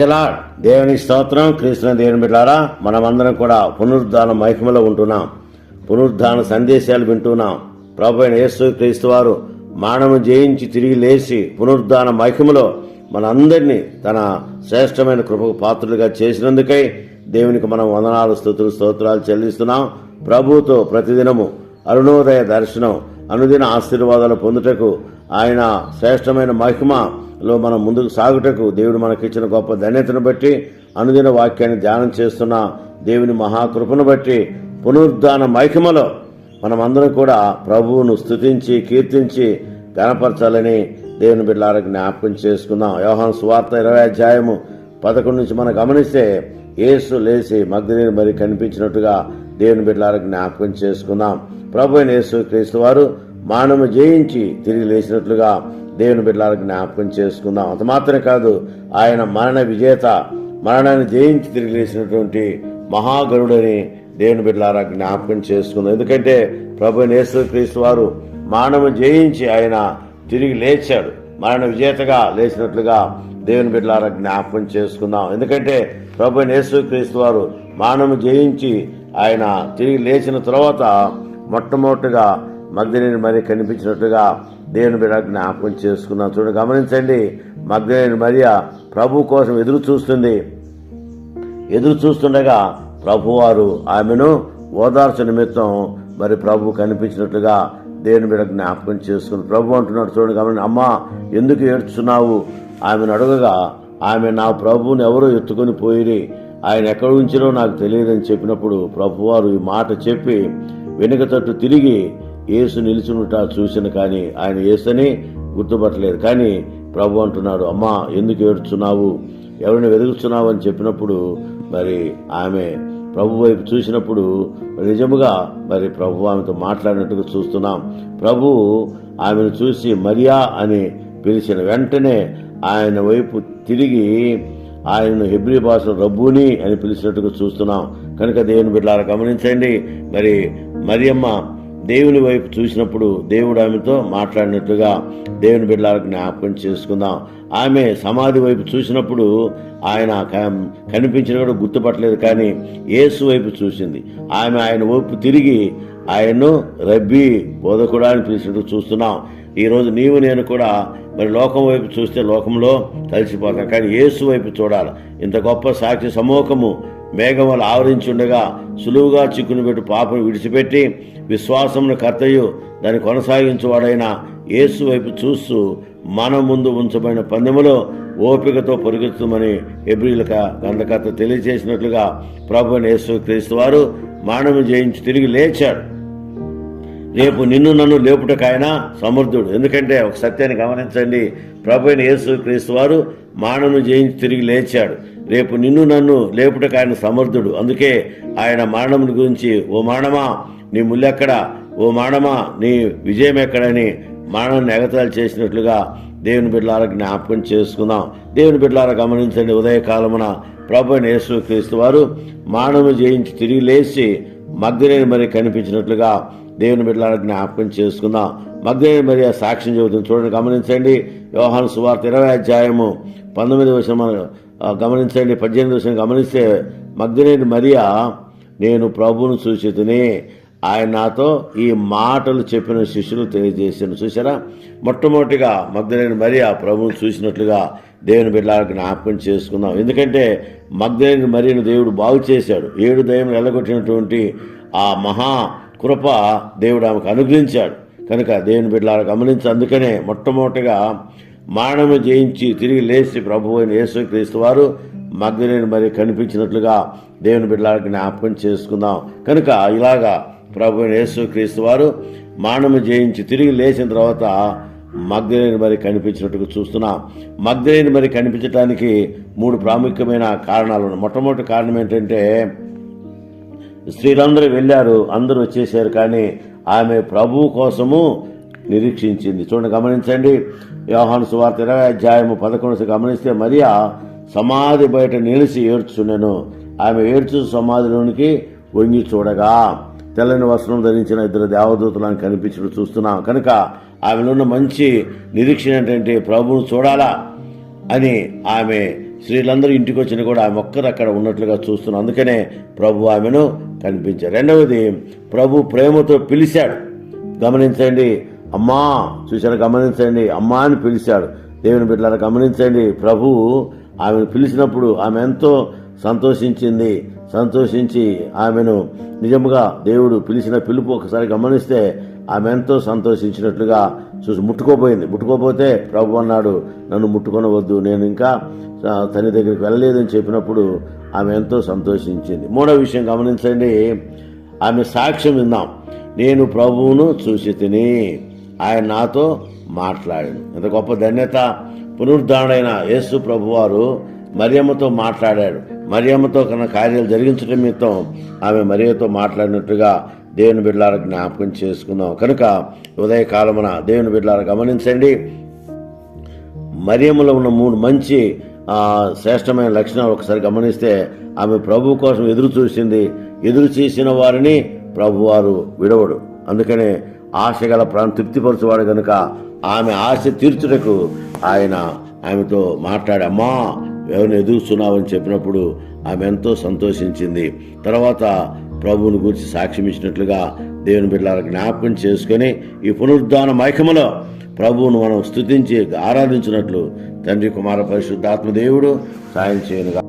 ఇలా దేవుని స్తోత్రం కృష్ణ దేవుని బిడ్డారా మనమందరం కూడా పునరుద్ధాన మహిమలో ఉంటున్నాం. పునరుద్ధాన సందేశాలు వింటున్నాం. ప్రభు అయిన యేసు క్రీస్తు వారు మానవ జయించి తిరిగి లేచి పునరుద్ధాన మహిమలో మనందరినీ తన శ్రేష్టమైన కృపకు పాత్రులుగా చేసినందుకై దేవునికి మనం వందనాలు స్థుతులు స్తోత్రాలు చెల్లిస్తున్నాం. ప్రభుతో ప్రతిదినము అరుణోదయ దర్శనం అనుదిన ఆశీర్వాదాలు పొందుటకు ఆయన శ్రేష్టమైన మహిమలో మనం ముందుకు సాగుటకు దేవుడు మనకిచ్చిన గొప్ప ధన్యతను బట్టి అనుదిన వాక్యాన్ని ధ్యానం చేస్తున్న దేవుని మహాకృపను బట్టి పునరుద్ధాన మహిమలో మనమందరం కూడా ప్రభువును స్తుతించి కీర్తించి గణపరచాలని దేవుని బిడ్డలారా జ్ఞాపకం చేసుకుందాం. యోహాను సువార్త ఇరవై అధ్యాయము పదకొండు నుంచి మనం గమనిస్తే ఏసు లేచి మగ్ధుని మరి కనిపించినట్టుగా దేవుని బిడ్డలారా జ్ఞాపకం చేసుకుందాం. ప్రభు అయిన యేసు క్రీస్తు వారు మానవ జయించి తిరిగి లేచినట్లుగా దేవుని బిడ్డలకు జ్ఞాపకం చేసుకుందాం. అంత మాత్రమే కాదు ఆయన మరణ విజేత మరణాన్ని జయించి తిరిగి లేచినటువంటి మహాగరుడని దేవుని బిడ్డలారా జ్ఞాపకం చేసుకుందాం. ఎందుకంటే ప్రభు అయిన క్రీస్తు వారు మానవ జయించి ఆయన తిరిగి లేచాడు. మరణ విజేతగా లేచినట్లుగా దేవుని బిడ్డలారా జ్ఞాపకం చేసుకుందాం. ఎందుకంటే ప్రభు అయిన క్రీస్తు వారు మానవ జయించి ఆయన తిరిగి లేచిన తర్వాత మొట్టమొదటిగా మగ్ధనేని మరి కనిపించినట్లుగా దేవుని బిడ్డ జ్ఞాపకం చేసుకున్నాం చూడండి గమనించండి. మగ్ధనేని మరియ ప్రభు కోసం ఎదురు చూస్తుంది. ఎదురు చూస్తుండగా ప్రభువారు ఆమెను ఓదార్చ నిమిత్తం మరి ప్రభు కనిపించినట్లుగా దేవుని బిడ్డ జ్ఞాపకం చేసుకుని ప్రభు అంటున్నాడు చూడండి గమని అమ్మా ఎందుకు ఏడ్చున్నావు? ఆమెను అడగగా ఆమె నా ప్రభువుని ఎవరో ఎత్తుకొని పోయిరి. ఆయన ఎక్కడ ఉంచినో నాకు తెలియదని చెప్పినప్పుడు ప్రభువారు ఈ మాట చెప్పి వెనుక తట్టు తిరిగి ఏసు నిలిచినుట చూసిన కానీ ఆయన యేసని గుర్తుపట్టలేదు. కానీ ప్రభు అంటున్నాడు అమ్మా ఎందుకు ఏడుచున్నావు ఎవరిని వెతుకుతున్నావు అని చెప్పినప్పుడు మరి ఆమె ప్రభు వైపు చూసినప్పుడు నిజముగా మరి ప్రభు ఆమెతో మాట్లాడినట్టుగా చూస్తున్నాం. ప్రభు ఆమెను చూసి మరియా అని పిలిచిన వెంటనే ఆయన వైపు తిరిగి ఆయనను హెబ్రి భాషలో రబ్బుని అని పిలిచినట్టుగా చూస్తున్నాం. కనుక దేవుని బిడ్డలారా గమనించండి మరి మరియమ్మ దేవుని వైపు చూసినప్పుడు దేవుడు ఆమెతో మాట్లాడినట్లుగా దేవుని బిడ్డలకు జ్ఞాపకం చేసుకుందాం. ఆమె సమాధి వైపు చూసినప్పుడు ఆయన కనిపించిన కూడా గుర్తుపట్టలేదు కానీ యేసు వైపు చూసింది. ఆమె ఆయన వైపు తిరిగి ఆయన్ను రబ్బీ బోధకుడా అని పిలిచినట్టు చూస్తున్నాం. ఈరోజు నీవు నేను కూడా మరి లోకం వైపు చూస్తే లోకంలో కలిసిపోతాం కానీ యేసు వైపు చూడాలి. ఇంత గొప్ప సాక్షి సమూహము మేఘం ఆవరించుండగా ఆవరించి ఉండగా సులువుగా చిక్కును పెట్టి పాపను విడిచిపెట్టి విశ్వాసమును కర్తయు దాన్ని కొనసాగించువాడైన యేసు వైపు చూస్తూ మన ముందు ఉంచబడిన పందెములో ఓపికతో పొరుగుతుందని ఎబ్రిలక గంధకర్త తెలియజేసినట్లుగా ప్రభు యేసు క్రీస్తు వారు మానవ జయించి తిరిగి లేచాడు రేపు నిన్ను నన్ను లేపుటకాయన సమర్థుడు. ఎందుకంటే ఒక సత్యాన్ని గమనించండి. ప్రభు అయిన యేసు క్రీస్తు వారు మానను జయించి తిరిగి లేచాడు. రేపు నిన్ను నన్ను లేపుటకాయన సమర్థుడు. అందుకే ఆయన మరణముని గురించి ఓ మానమా నీ ముళ్ళెక్కడ ఓ మానమా నీ విజయం ఎక్కడని మరణాన్ని ఎగతాలు చేసినట్లుగా దేవుని బిడ్డలారా జ్ఞాపకం చేసుకుందాం. దేవుని బిడ్డలారా గమనించండి. ఉదయకాలమున ప్రభు అయిన యేసు క్రీస్తు వారు మానవ జయించి తిరిగి లేచి మగ్ధులేని మరి కనిపించినట్లుగా దేవుని బిడ్డలను జ్ఞాపకం చేసుకుందాం. మగ్ధులేని మరియా సాక్ష్యం చెబుతుంది. చూడండి గమనించండి. వ్యవహారం సువార్త ఇరవై అధ్యాయము పంతొమ్మిది వర్షం మనం గమనించండి. పద్దెనిమిది వర్షం గమనిస్తే మగ్ధులేని మరియా నేను ప్రభువును సూచితుని. ఆయన నాతో ఈ మాటలు చెప్పిన శిష్యులు తెలియజేసాను చూసారా మొట్టమొదటిగా మగ్ధులేని మరియా ప్రభువును చూసినట్లుగా దేవుని బిడ్డలకు జ్ఞాపకం చేసుకుందాం. ఎందుకంటే మగ్ధులేని మరియను దేవుడు బాగు చేశాడు. ఏడు దయ్యం వెళ్ళగొట్టినటువంటి ఆ మహా కృప దేవుడు ఆమెకు అనుగ్రహించాడు. కనుక దేవుని బిడ్డలారా గమనించి అందుకనే మొట్టమొదటిగా మానవ జయించి తిరిగి లేచి ప్రభు అయిన యేసుక్రీస్తు వారు మగ్ధులేని మరి కనిపించినట్లుగా దేవుని బిడ్డలకు జ్ఞాపకం చేసుకుందాం. కనుక ఇలాగా ప్రభు అయిన యేసుక్రీస్తు వారు మానవ జయించి తిరిగి లేచిన తర్వాత మగ్ధులేని మరి కనిపించినట్టుగా చూస్తున్నాం. మగ్ధులేని మరి కనిపించడానికి మూడు ప్రాముఖ్యమైన కారణాలు ఉన్నాయి. మొట్టమొదటి కారణం ఏంటంటే స్త్రీలందరూ వెళ్ళారు అందరూ వచ్చేసారు కానీ ఆమె ప్రభువు కోసము నిరీక్షించింది. చూడండి గమనించండి. వ్యవహాను సువార్త ఇరవై అధ్యాయము పదకొండు గమనిస్తే మరియా సమాధి బయట నిలిచి ఏడ్చుండెను ఆమె ఏడ్చు సమాధిలోనికి వంగి చూడగా తెల్లని వస్త్రం ధరించిన ఇద్దరు దేవదూతలను కనిపించడం చూస్తున్నాం. కనుక ఆమెలో ఉన్న మంచి నిరీక్షణ ఏంటంటే ప్రభువును చూడాలా అని ఆమె స్త్రీలందరూ ఇంటికి వచ్చిన కూడా ఆమె ఒక్కరు అక్కడ ఉన్నట్లుగా చూస్తున్నాం. అందుకనే ప్రభు ఆమెను కనిపించారు. రెండవది ప్రభు ప్రేమతో పిలిచాడు. గమనించండి అమ్మా చూశారు? గమనించండి అమ్మా అని పిలిచాడు. దేవుని బిడ్డలారా గమనించండి ప్రభు ఆమెను పిలిచినప్పుడు ఆమె ఎంతో సంతోషించింది. సంతోషించి ఆమెను నిజముగా దేవుడు పిలిచిన పిలుపు ఒకసారి గమనిస్తే ఆమె ఎంతో సంతోషించినట్లుగా చూసి ముట్టుకోపోయింది. ముట్టుకోపోతే ప్రభు అన్నాడు నన్ను ముట్టుకొనవద్దు. నేను ఇంకా తన దగ్గరికి వెళ్ళలేదని చెప్పినప్పుడు ఆమె ఎంతో సంతోషించింది. మూడో విషయం గమనించండి. ఆమె సాక్ష్యం విందాం నేను ప్రభువును చూసి తిని ఆయన నాతో మాట్లాడాను. ఎంత గొప్ప ధన్యత. పునరుద్ధారణైన యేసు ప్రభువారు మరియమ్మతో మాట్లాడాడు. మరియమ్మతో కన్న కార్యాలు జరిగించడం నిమిత్తం ఆమె మరియతో మాట్లాడినట్టుగా దేవుని బిడ్డలార జ్ఞాపకం చేసుకుందాం. కనుక ఉదయకాలమున దేవుని బిడ్డలార గమనించండి. మరియములో ఉన్న మూడు మంచి శ్రేష్టమైన లక్షణాలు ఒకసారి గమనిస్తే ఆమె ప్రభు కోసం ఎదురు చూసింది. ఎదురు చేసిన వారిని ప్రభువారు విడవడు. అందుకనే ఆశ గల ప్రాణం తృప్తిపరచువాడు కనుక ఆమె ఆశ తీర్చుటకు ఆయన ఆమెతో మాట్లాడమ్మా ఎవరిని ఎదుగుతున్నావని చెప్పినప్పుడు ఆమె ఎంతో సంతోషించింది. తర్వాత ప్రభువుని గురించి సాక్ష్యం ఇచ్చినట్లుగా దేవుని బిడ్డల జ్ఞాపకం చేసుకొని ఈ పునరుద్ధాన మైకములో ప్రభువును మనం స్తుతించి ఆరాధించినట్లు తండ్రి కుమార పరిశుద్ధాత్మ దేవుడు సాయం చేయనుగా.